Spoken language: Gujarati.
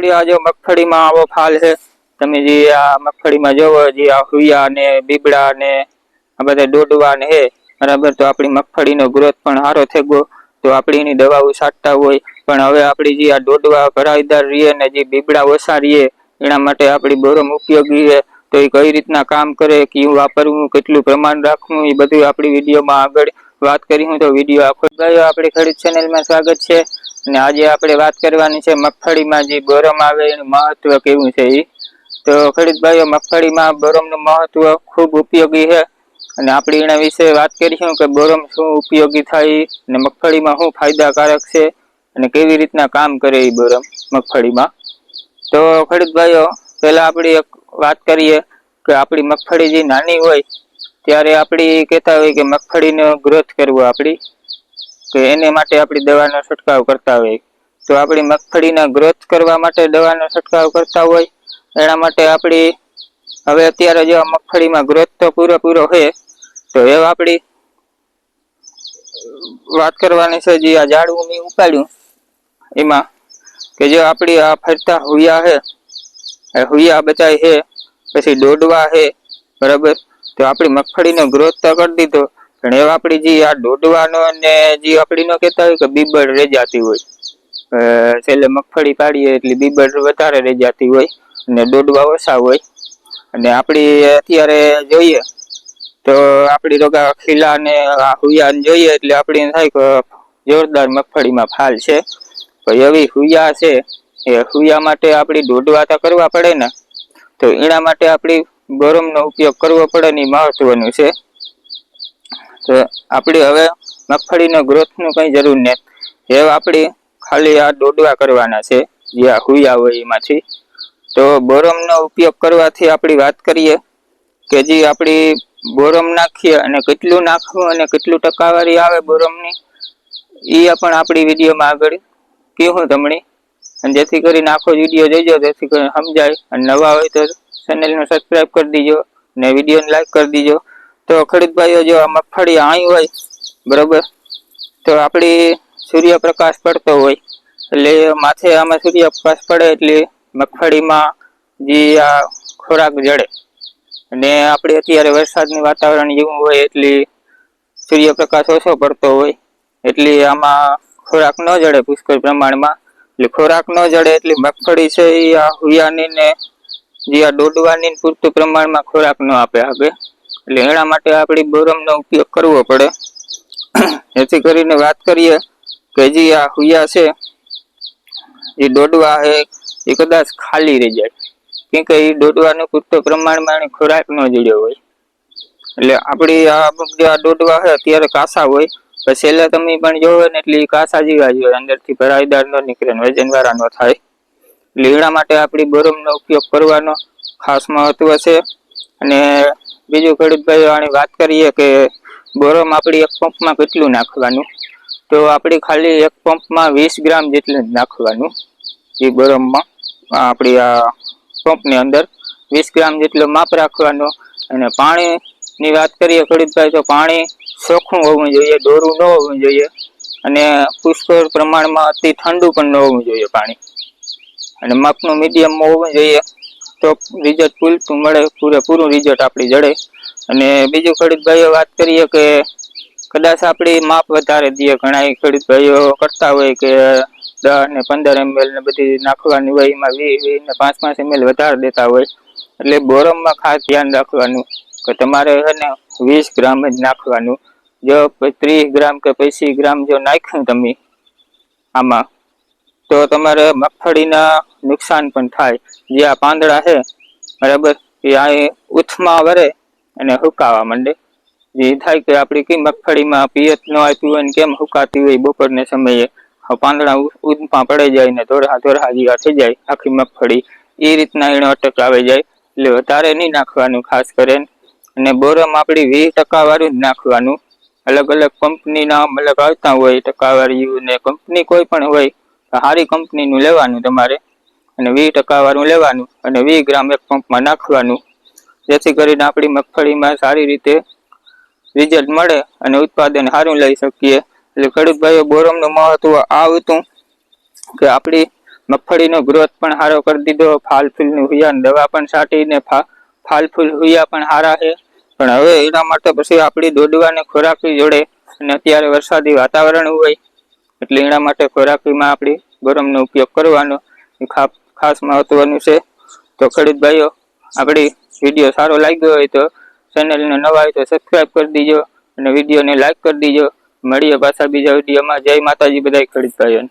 આપણી જો મગફળીમાં આવો ફાલ છે. તમે જે આ મગફળીમાં જોવો, જે આ હુયા ને બીબડા ને આ બધા ડોડવા ને હે, બરાબર? તો આપણી મગફળીનો ગ્રોથ પણ સારો થઈ ગયો. તો આપણી એની દવાઓ છાંટતા હોય. પણ હવે આપણી જે આ ડોડવા ભરાઈદાર રહીએ ને જે બીબડા ઓછા રહીએ એના માટે આપણી બોરમ ઉપયોગી છે. તો એ કઈ રીતના કામ કરે કયું વાપરવું, કેટલું પ્રમાણ રાખવું, એ બધું આપણી વિડીયોમાં આગળ વાત કરી હું તો વીડિયો આખો ગયો. આપણી ખરીદ ચેનલમાં સ્વાગત છે. અને આજે આપણે વાત કરવાની છે મગફળીમાં જે બોરમ આવે એનું મહત્વ કેવું છે એ તો ખરીદભાઈઓ મગફળીમાં બોરમનું મહત્વ ખૂબ ઉપયોગી છે. અને આપણે એના વિશે વાત કરીશું કે બોરમ શું ઉપયોગી થાય અને મગફળીમાં શું ફાયદાકારક છે અને કેવી રીતના કામ કરે એ બોરમ મગફળીમાં. તો ખરીદભાઈઓ પહેલા આપણે એક વાત કરીએ કે આપણી મગફળી જે નાની હોય, ત્યારે આપણી કહેતા હોય કે મગફળીનો ગ્રોથ કરવો આપણી. કે એને માટે આપણી દવાનો છંટકાવ કરતા હોય. તો આપણી મગફળીના ગ્રોથ કરવા માટે દવાનો છંટકાવ કરતા હોય, એના માટે આપણી, હવે અત્યારે જેવા મગફળીમાં ગ્રોથ તો પૂરેપૂરો છે, તો એ આપણી, વાત કરવાની છે જે આ ઝાડવું મેં ઉપાડ્યું, એમાં, કે જે આપણી આ ફરતા હુયા છે હુયા બચાય છે, પછી દોડવા છે, બરાબર? તો આપણી મગફળીનો ગ્રોથ તો કરી દીધો એવા આપણી જે આ દોડવાનો અને જે આપણી નો કહેતા હોય કે બીબડ રેજાતી હોય છેલ્લે મગફળી પાડીએ એટલે બીબડ વધારે રેજાતી હોય અને દોડવા ઓછા હોય. અને આપણી અત્યારે જોઈએ તો આપણી રોગા ખીલા ને આ હુયા જોઈએ એટલે આપણી થાય કે જોરદાર મગફળીમાં ફાલ છે. તો એવી હુયા છે એ હુયા માટે આપણી દોડવા તો કરવા પડે ને, તો એના માટે આપણી ગરમનો ઉપયોગ કરવો પડે ને મહત્વનું છે. તો આપણી હવે મગફળીનો ગ્રોથનું કંઈ જરૂર નથી. એ આપણી ખાલી આ દોડવા કરવાના છે, જે આ હુયા હોય એમાંથી. તો બોરમનો ઉપયોગ કરવાથી આપણી વાત કરીએ કે જે આપણી બોરમ નાખીએ અને કેટલું નાખવું અને કેટલું ટકાવારી આવે બોરમની એ પણ આપણી વિડીયોમાં આગળ કહ્યું તમને. અને જેથી કરીને આખો વીડિયો જોઈજો જેથી કરીને સમજાય. અને નવા હોય તો ચેનલને સબસ્ક્રાઈબ કરી દીજો ને વિડીયોને લાઈક કરી દીજો. તો ખરીદભાઈઓ જો આ મગફળી આઈ હોય, બરોબર? તો આપણી સૂર્યપ્રકાશ પડતો હોય, એટલે માથે આમાં સૂર્યપ્રકાશ પડે એટલે મગફળીમાં જે આ ખોરાક જડે. અને આપણે અત્યારે વરસાદનું વાતાવરણ જેવું હોય એટલે સૂર્યપ્રકાશ ઓછો પડતો હોય, એટલે આમાં ખોરાક ન જડે પુષ્કળ પ્રમાણમાં. એટલે ખોરાક ન જડે એટલે મગફળી છે એ આ હુયાની ને જે આ દોડવાની પૂરતું પ્રમાણમાં ખોરાક ન આપે આપે એટલે એના માટે આપણે બોરમનો ઉપયોગ કરવો પડે. જેથી કરીને વાત કરીએ કે જે આ હુયા છે, એ દોડવા છે એ કદાચ ખાલી રહી જાય. કેમ કે એ દોડવાનું પૂરતું પ્રમાણમાં ખોરાક ન જોડ્યો હોય. એટલે આપણી આ જે આ દોડવા છે અત્યારે કાસા હોય પછી છેલ્લે તમે પણ જોવો ને એટલે કાસા જેવા જ હોય. અંદરથી ભરાઈદાર ન નીકળે ને વજન ન થાય. એટલે એના માટે આપણી બોરમનો ઉપયોગ કરવાનો ખાસ મહત્વ છે. અને બીજું ખેડૂતભાઈ આની વાત કરીએ કે બોરમ આપણી એક પંપમાં કેટલું નાખવાનું? તો આપણી ખાલી એક પંપમાં વીસ ગ્રામ જેટલું જ નાખવાનું એ બોરમમાં. આપણી આ પંપની અંદર વીસ ગ્રામ જેટલો માપ રાખવાનું. અને પાણીની વાત કરીએ ખેડૂતભાઈ, તો પાણી ચોખ્ખું હોવું જોઈએ, દોરું ન હોવું જોઈએ. અને પુષ્કળ પ્રમાણમાં અતિ ઠંડુ પણ ન હોવું જોઈએ પાણી. અને માપનું મીડિયમમાં હોવું જોઈએ. તો રિઝલ્ટ પૂરતું મળે પૂરેપૂરું રિઝલ્ટ આપણી જડે. અને બીજું ખેડૂત વાત કરીએ કે કદાચ આપણી માપ વધારે દઈએ ઘણા ખેડૂત કરતા હોય કે દસ ને પંદર એમએલ ને બધી નાખવાની હોય, એમાં વીસ વીસ ને પાંચ પાંચ એમએલ વધારે દેતા હોય. એટલે બોરમમાં ખાસ ધ્યાન રાખવાનું કે તમારે છે ને વીસ ગ્રામ જ નાખવાનું. જો ત્રીસ ગ્રામ કે પચીસ ગ્રામ જો નાખ્યું તમે આમાં, તો તમારે મગફળીના નુકસાન પણ થાય. જે આ પાંદડા છે, બરાબર, એ આ ઉથમાં વરે અને હુકાવા માંડે. જે થાય કે આપણી કઈ મગફળીમાં પિયત ન આપ્યું હોય ને કેમ હુકાતી હોય બપોરને સમયે પાંદડા ઉદમાં પડી જાય ને ધોળા ધોળા જેવા થઈ જાય આખી મગફળી એ રીતના એનો અટક આવી જાય. એટલે વધારે નહીં નાખવાનું ખાસ કરીને. અને બોરમ આપણી વીસ ટકા વાળું જ નાખવાનું. અલગ અલગ કંપનીના અલગ આવતા હોય ટકાવાળીઓ ને કંપની કોઈ પણ હોય સારી કંપનીનું લેવાનું તમારે. અને વીસ ટકા વાળું લેવાનું અને વીસ ગ્રામ એક પંપમાં નાખવાનું. જેથી કરીને આપણી મગફળીમાં સારી રીતે રિઝલ્ટ મળે અને ઉત્પાદન સારું લઈ શકીએ. એટલે ખેડૂતભાઈઓ બોરમનું મહત્વ આ કે આપણી મગફળીનો ગ્રોથ પણ સારો કરી દીધો. ફાલ ફૂલની હુયા દવા પણ છાંટીને ફાલ ફૂલ હુયા પણ સારા છે. પણ હવે એના માટે પછી આપણી દોડવાને ખોરાકી જોડે અને અત્યારે વરસાદી વાતાવરણ હોય એટલે એના માટે ખોરાકીમાં આપણી ગરમનો ઉપયોગ કરવાનો. એ ખા- ખાસ મહત્વનું છે. તો ખેડૂત ભાઈઓ, આપણી વીડિયો સારો લાગ્યો હોય તો ચેનલને નવા હોય તો સબસ્ક્રાઈબ કરી દીજો અને વિડીયોને લાઈક કરી દીજો. મળીએ પાછા બીજા વિડીયોમાં. જય માતાજી બધા ખેડૂત ભાઈઓને.